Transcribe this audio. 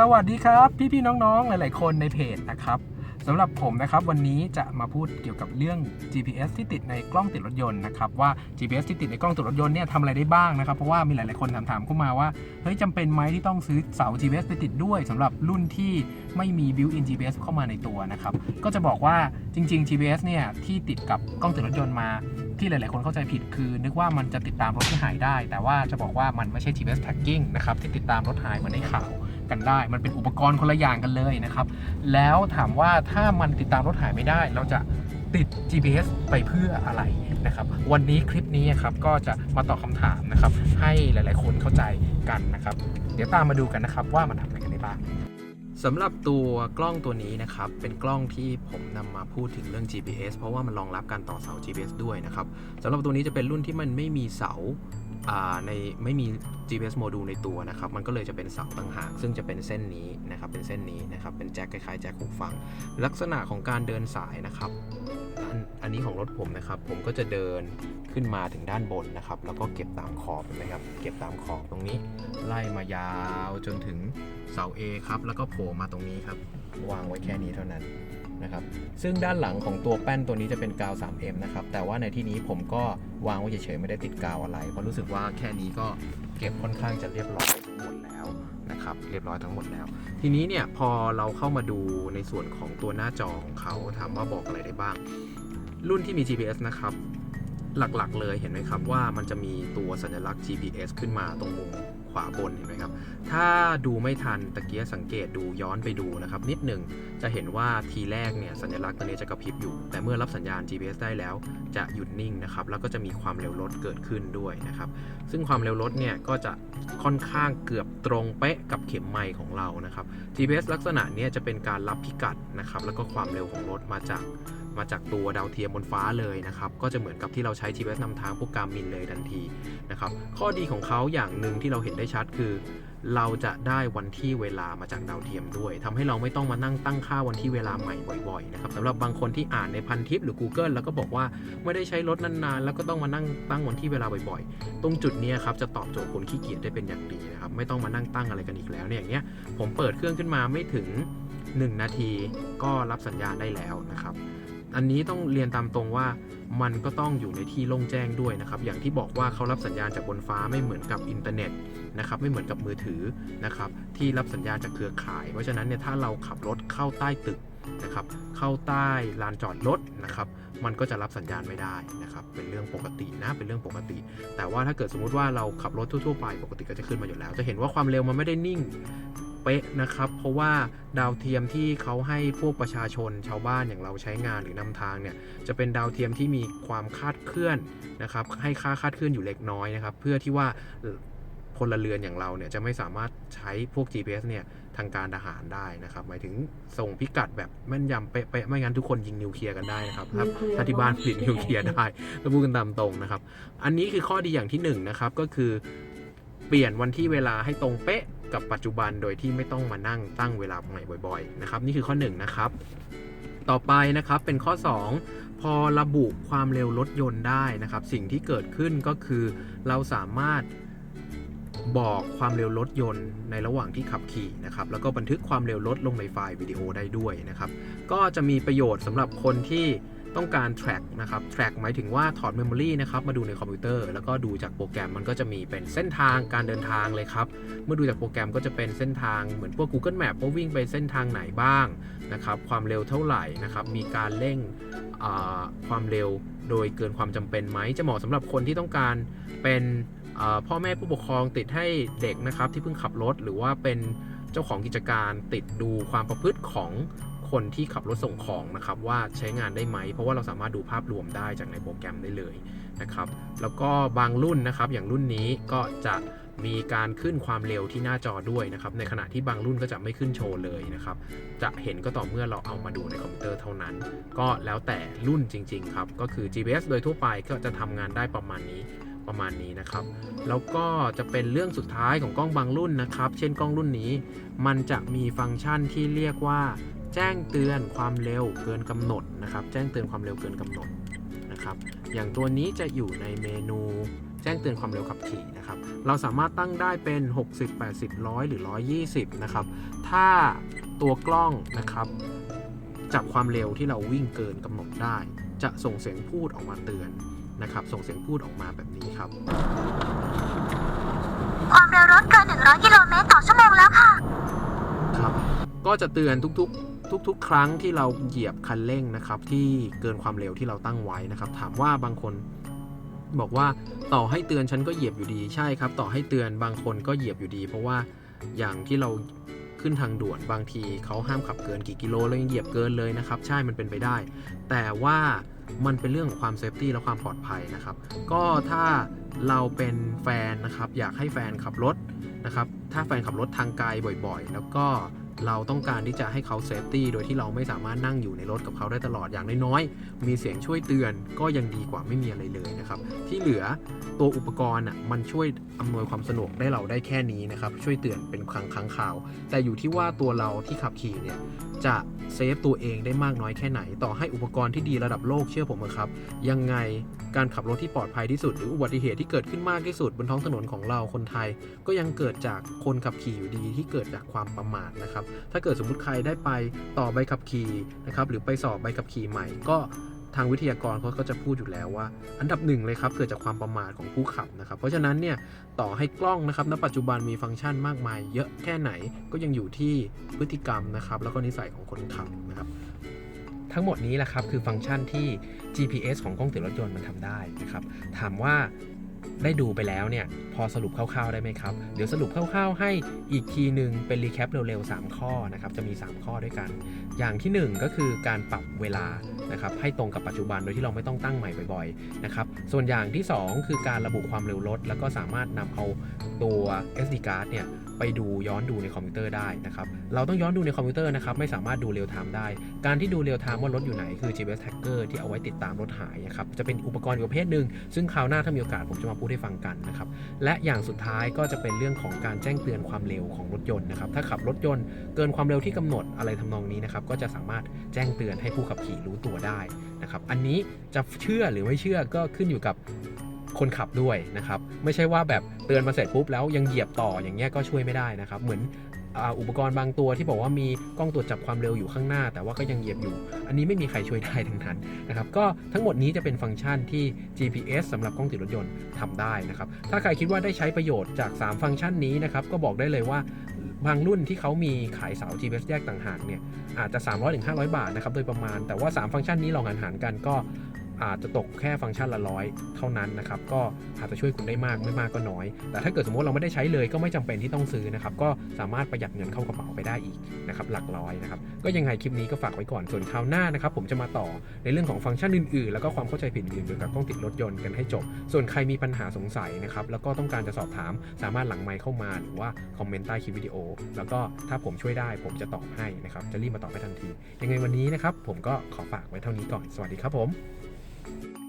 สวัสดีครับพี่ๆน้องๆ หลาย ๆ คนในเพจนะครับสำหรับผมนะครับวันนี้จะมาพูดเกี่ยวกับเรื่อง GPS ที่ติดในกล้องติดรถยนต์นะครับว่า GPS ที่ติดในกล้องติดรถยนต์เนี่ยทำอะไรได้บ้างนะครับเพราะว่ามีหลาย ๆ คนถามๆเข้ามาว่าเฮ้ยจำเป็นไหมที่ต้องซื้อเสา GPS ไปติดด้วยสำหรับรุ่นที่ไม่มี built-in GPS เข้ามาในตัวนะครับก็จะบอกว่าจริง ๆ GPS เนี่ยที่ติดกับกล้องติดรถยนต์มาที่หลาย ๆ คนเข้าใจผิดคือ นึกว่ามันจะติดตามรถที่หายได้ แต่ว่าจะบอกว่ามันไม่ใช่ GPS tracking นะครับที่ติดตามรถหายเหมือนในข่าว กันได้ มันเป็นอุปกรณ์คนละอย่างกันเลยนะครับ แล้วถามว่าถ้ามันติดตามรถหายไม่ได้ เราจะติด GPS ไปเพื่ออะไรนะครับ วันนี้คลิปนี้ครับก็จะมาตอบคำถามนะครับ ให้หลาย ๆ คนเข้าใจกันนะครับ เดี๋ยวตามมาดูกันนะครับว่ามันทำอะไรกันได้บ้างสำหรับตัวกล้องตัวนี้นะครับ เป็นกล้องที่ผมนำมาพูดถึงเรื่อง GPS เพราะว่ามันรองรับการต่อเสา GPS ด้วยนะครับสำหรับตัวนี้จะเป็นรุ่นที่มันไม่มีเสา ในไม่มี GPS โมดูลในตัวนะครับ มันก็เลยจะเป็นเสาต่างหาก ซึ่งจะเป็นเส้นนี้นะครับ เป็นเส้นนี้นะครับ เป็นแจ็คคล้ายๆแจ็คหูฟัง ลักษณะของการเดินสายนะครับ อันอันนี้ของรถผมนะครับ ผมก็จะเดินขึ้นมาถึงด้านบนนะครับ แล้วก็เก็บตามขอบเห็นไหมครับ เก็บตามขอบตรงนี้ ไล่มายาวจนถึงเสา A ครับ แล้วก็โผล่มาตรงนี้ครับ วางไว้แค่นี้เท่านั้น นะครับซึ่งด้านหลังของตัวแป้นตัวนี้จะเป็นกาว 3M นะครับแต่ว่าในที่นี้ผมก็วางไว้เฉยๆไม่ได้ติดกาวอะไร เพราะรู้สึกว่าแค่นี้ก็เก็บค่อนข้างจะเรียบร้อยทั้งหมดแล้วนะครับเรียบร้อยทั้งหมดแล้ว ทีนี้เนี่ยพอเราเข้ามาดูในส่วนของตัวหน้าจอของเขาถามว่าบอกอะไรได้บ้าง รุ่นที่มี GPS นะครับหลักๆ เลยเห็นไหมครับว่ามันจะมีตัวสัญลักษณ์ GPS ขึ้นมาตรงมุม วาบนเห็นไหมครับ ถ้าดูไม่ทันตะเกียสังเกตดูย้อนไปดูนะครับ นิดหนึ่งจะเห็นว่าทีแรกเนี่ยสัญลักษณ์ตัวนี้จะกระพริบอยู่ แต่เมื่อรับสัญญาณ GPS ได้แล้วจะหยุดนิ่งนะครับ แล้วก็จะมีความเร็วรถเกิดขึ้นด้วยนะครับ ซึ่งความเร็วรถเนี่ยก็จะค่อนข้างเกือบตรงเป๊ะกับเข็มไมล์ของเรานะครับ GPS ลักษณะนี้จะเป็นการรับพิกัดนะครับ แล้วก็ความเร็วของรถมาจาก มาจากตัวดาวเทียมบนฟ้าเลยนะครับ ก็จะเหมือนกับที่เราใช้ GPS นำทางพวกการมินเลยทันทีนะครับ ข้อดีของเขาอย่างหนึ่งที่เราเห็นได้ชัดคือ เราจะได้วันที่เวลามาจากดาวเทียมด้วยทำให้เราไม่ต้องมานั่งตั้งค่าวันที่เวลาใหม่บ่อยๆนะครับสำหรับบางคนที่อ่านในพันทิปหรือ Google แล้วก็บอกว่าไม่ได้ใช้รถนานๆ แล้วก็ต้องมานั่งตั้งวันที่เวลาบ่อยๆ ตรงจุดนี้ครับจะตอบโจทย์คนขี้เกียจได้เป็นอย่างดีนะครับ ไม่ต้องมานั่งตั้งอะไรกันอีกแล้วเนี่ยอย่างเงี้ยผมเปิดเครื่องขึ้นมาไม่ถึง 1 นาทีก็รับสัญญาณได้แล้วนะครับ อันนี้ต้องเรียนตามตรงว่ามันก็ต้องอยู่ในที่โล่งแจ้งด้วยนะครับ อย่างที่บอกว่าเขารับสัญญาณจากบนฟ้าไม่เหมือนกับอินเทอร์เน็ตนะครับไม่เหมือนกับมือถือนะครับที่รับสัญญาณจากเครือข่าย เพราะฉะนั้นเนี่ยถ้าเราขับรถเข้าใต้ตึกนะครับเข้าใต้ลานจอดรถนะครับมันก็จะรับสัญญาณไม่ได้นะครับเป็นเรื่องปกตินะเป็นเรื่องปกติ แต่ว่าถ้าเกิดสมมุติว่าเราขับรถทั่วๆไปปกติก็จะขึ้นมาอยู่แล้ว จะเห็นว่าความเร็วมันไม่ได้นิ่ง เป๊ะนะครับ เพราะว่าดาวเทียมที่เขาให้พวกประชาชนชาวบ้านอย่างเราใช้งานหรือนำทางเนี่ยจะเป็นดาวเทียมที่มีความคาดเคลื่อนนะครับ ให้ค่าคาดเคลื่อนอยู่เล็กน้อยนะครับ เพื่อที่ว่าพลเรือนอย่างเราเนี่ยจะไม่สามารถใช้พวก GPS เนี่ยทางการทหารได้นะครับ หมายถึงส่งพิกัดแบบแม่นยำเป๊ะๆไม่งั้นทุกคนยิงนิวเคลียร์กันได้นะครับถ้าที่บ้านผลิตนิวเคลียร์ได้ก็พูดกันตามตรงนะครับ อันนี้คือข้อดีอย่างที่หนึ่งนะครับก็คือเปลี่ยนวันที่เวลาให้ตรงเป๊ะ กับปัจจุบันโดยที่ไม่ต้องมานั่งตั้งเวลาใหม่บ่อยๆนะครับนี่คือข้อ1นงนะครับต่อไปนะครับเป็นข้อ 2 พอระบุความเร็วรถยนต์ได้นะครับ สิ่งที่เกิดขึ้นก็คือ เราสามารถบอกความเร็วรถยนต์ในระหว่างที่ขับขี่นะครับ แล้วก็บันทึกความเร็วรถลงในไฟล์วิดีโอได้ด้วยนะครับ ก็จะมีประโยชน์สำหรับคนที่ ต้องการ track นะครับ track หมายถึงว่าถอด memory นะครับ มาดูในคอมพิวเตอร์ แล้วก็ดูจากโปรแกรมมันก็จะมีเป็นเส้นทางการเดินทางเลยครับ เมื่อดูจากโปรแกรมก็จะเป็นเส้นทางเหมือนพวก Google Map ว่าวิ่งไปเส้นทางไหนบ้างนะครับ ความเร็วเท่าไหร่นะครับ มีการเร่งความเร็วโดยเกินความจำเป็นไหม จะเหมาะสำหรับคนที่ต้องการเป็นพ่อแม่ผู้ปกครองติดให้เด็กนะครับที่เพิ่งขับรถหรือว่าเป็นเจ้าของกิจการติดดูความประพฤติของ คนที่ขับรถส่งของนะครับว่าใช้งานได้ไหม เพราะว่าเราสามารถดูภาพรวมได้จากในโปรแกรมได้เลยนะครับ แล้วก็บางรุ่นนะครับอย่างรุ่นนี้ก็จะมีการขึ้นความเร็วที่หน้าจอด้วยนะครับ ในขณะที่บางรุ่นก็จะไม่ขึ้นโชว์เลยนะครับ จะเห็นก็ต่อเมื่อเราเอามาดูในคอมพิวเตอร์เท่านั้น ก็แล้วแต่รุ่นจริง ๆ ครับ ก็คือ GPS โดยทั่วไปก็จะทำงานได้ประมาณนี้ประมาณนี้นะครับ แล้วก็จะเป็นเรื่องสุดท้ายของกล้องบางรุ่นนะครับ เช่นกล้องรุ่นนี้ มันจะมีฟังก์ชันที่เรียกว่า แจ้งเตือนความเร็วเกินกำหนดนะครับ แจ้งเตือนความเร็วเกินกำหนดนะครับ อย่างตัวนี้จะอยู่ในเมนูแจ้งเตือนความเร็วขับขี่นะครับ เราสามารถตั้งได้เป็น 60 80 100 หรือ 120 นะครับ ถ้าตัวกล้องนะครับจับความเร็วที่เราวิ่งเกินกำหนดได้ จะส่งเสียงพูดออกมาเตือนนะครับ ส่งเสียงพูดออกมาแบบนี้ครับ ความเร็วรถเกิน 100 กิโลเมตรต่อชั่วโมงแล้วค่ะ ครับ ก็จะเตือนทุกๆ ทุกๆ ครั้งที่เราเหยียบคันเร่งนะครับ ที่เกินความเร็วที่เราตั้งไว้นะครับ ถามว่าบางคนบอกว่าต่อให้เตือนฉันก็เหยียบอยู่ดีใช่ครับ ต่อให้เตือนบางคนก็เหยียบอยู่ดี เพราะว่าอย่างที่เราขึ้นทางด่วนบางทีเขาห้ามขับเกินกี่กิโลแล้วยังเหยียบเกินเลยนะครับ ใช่มันเป็นไปได้ แต่ว่ามันเป็นเรื่องของความเซฟตี้และความปลอดภัยนะครับ ก็ถ้าเราเป็นแฟนนะครับ อยากให้แฟนขับรถนะครับ ถ้าแฟนขับรถทางไกลบ่อยๆ แล้วก็ เราต้องการที่จะให้เขาเซฟตี้โดยที่เราไม่สามารถนั่งอยู่ในรถกับเขาได้ตลอดอย่างน้อยๆมีเสียงช่วยเตือนก็ยังดีกว่าไม่มีอะไรเลยนะครับ ที่เหลือ ตัวอุปกรณ์อะมันช่วยอำนวยความสะดวกได้เราได้แค่นี้นะครับ ช่วยเตือนเป็นครั้งครั้งคราว แต่อยู่ที่ว่าตัวเราที่ขับขี่เนี่ยจะเซฟตัวเองได้มากน้อยแค่ไหน ต่อให้อุปกรณ์ที่ดีระดับโลกเชื่อผมเถอะครับ ยังไงการขับรถที่ปลอดภัยที่สุด หรืออุบัติเหตุที่เกิดขึ้นมากที่สุดบนท้องถนนของเราคนไทย ก็ยังเกิดจากคนขับขี่อยู่ดีที่เกิดจากความประมาทนะครับ ถ้าเกิดสมมุติใครได้ไปต่อใบขับขี่นะครับหรือไปสอบใบขับขี่ใหม่ก็ ทางวิทยากรเขาก็จะพูดอยู่แล้วว่า อันดับหนึ่งเลยครับเกิดจากความประมาทของผู้ขับนะครับ เพราะฉะนั้นเนี่ยต่อให้กล้องนะครับณปัจจุบันมีฟังก์ชันมากมายเยอะแค่ไหนก็ยังอยู่ที่พฤติกรรมนะครับแล้วก็นิสัยของคนขับนะครับทั้งหมดนี้แหละครับคือฟังก์ชันที่ GPS ของกล้องติดรถยนต์มันทำได้นะครับถามว่า ได้ดูไปแล้วเนี่ยพอสรุปคร่าวๆได้ไหมครับ เดี๋ยวสรุปคร่าวๆให้อีกทีหนึ่งเป็นรีแคปเร็วๆ 3 ข้อนะครับจะมี 3 ข้อด้วยกัน อย่างทีหนึ่1 ก็คือการปรับเวลานะครับให้ตรงกับปัจจุบันโดยที่เราไม่ต้องตั้งใหม่บ่อยๆนะครับส่วนอย่างที่ 2 คือการระบุความเร็วรถ แล้วก็สามารถนำเอาตัว SD card เนี่ยไปดูย้อนดูในคอมพิวเตอร์ได้นะครับเราต้องย้อนดูในคอมพิวเตอร์นะครับไม่สามารถดูเรียลไทม์ได้ การที่ดูเรียลไทม์ว่ารถอยู่ไหนคือ GPS tracker ที่เอาไว้ติดตามรถหายนะครับจะเป็นอุปกรณ์อีกประเภทหนึ่งซึ่งคราวหน้าถ้ามีโอกาสผมจะมาพูดให้ฟังกันนะครับและอย่างสุดท้ายก็จะเป็นเรื่องของการแจ้งเตือนความเร็วของรถยนต์นะครับถ้าขับรถยนต์เกินความเร็วที่กำหนดอะไรทำนองนี้นะครับก็จะสามารถแจ้งเตือนให้ผู้ขับขี่รู้ตัวได้นะครับอันนี้จะเชื่อหรือไม่เชื่อก็ขึ้นอยู่กับ คนขับด้วยนะครับ ไม่ใช่ว่าแบบเตือนมาเสร็จปุ๊บแล้วยังเหยียบต่ออย่างเงี้ยก็ช่วยไม่ได้นะครับ เหมือนอุปกรณ์บางตัวที่บอกว่ามีกล้องตรวจจับความเร็วอยู่ข้างหน้า แต่ว่าก็ยังเหยียบอยู่ อันนี้ไม่มีใครช่วยได้ทั้งนั้นนะครับก็ทั้งหมดนี้จะเป็นฟังก์ชันที่ GPS สำหรับกล้องติดรถยนต์ทำได้นะครับถ้าใครคิดว่าได้ใช้ประโยชน์จาก 3 ฟังก์ชันนี้นะครับก็บอกได้เลยว่าบางรุ่นที่เขามีขายเสา GPS แยกต่างหากเนี่ยอาจจะ 300-500 บาทนะครับโดยประมาณ แต่ว่า 3 ฟังก์ชันนี้ลองหารๆกันก็ อาจจะตกแค่ฟังก์ชันละร้อยเท่านั้นนะครับ ก็อาจจะช่วยคุณได้มากไม่มากก็น้อย แต่ถ้าเกิดสมมติเราไม่ได้ใช้เลยก็ไม่จำเป็นที่ต้องซื้อนะครับ ก็สามารถประหยัดเงินเข้ากระเป๋าไปได้อีกนะครับหลักร้อยนะครับ ก็ยังไงคลิปนี้ก็ฝากไว้ก่อน ส่วนคราวหน้านะครับผมจะมาต่อในเรื่องของฟังก์ชันอื่นๆ แล้วก็ความเข้าใจผิดอื่นเกี่ยวกับกล้องติดรถยนต์กันให้จบ ส่วนใครมีปัญหาสงสัยนะครับ แล้วก็ต้องการจะสอบถาม สามารถหลังไมค์เข้ามาหรือว่าคอมเมนต์ใต้คลิปวิดีโอ แล้วก็ถ้าผมช่วยได้ผมจะตอบให้นะครับ จะรีบมาตอบให้ทันที ยังไงวันนี้นะครับผมก็ขอฝากไว้เท่านี้ก่อน สวัสดีครับผม Thank you.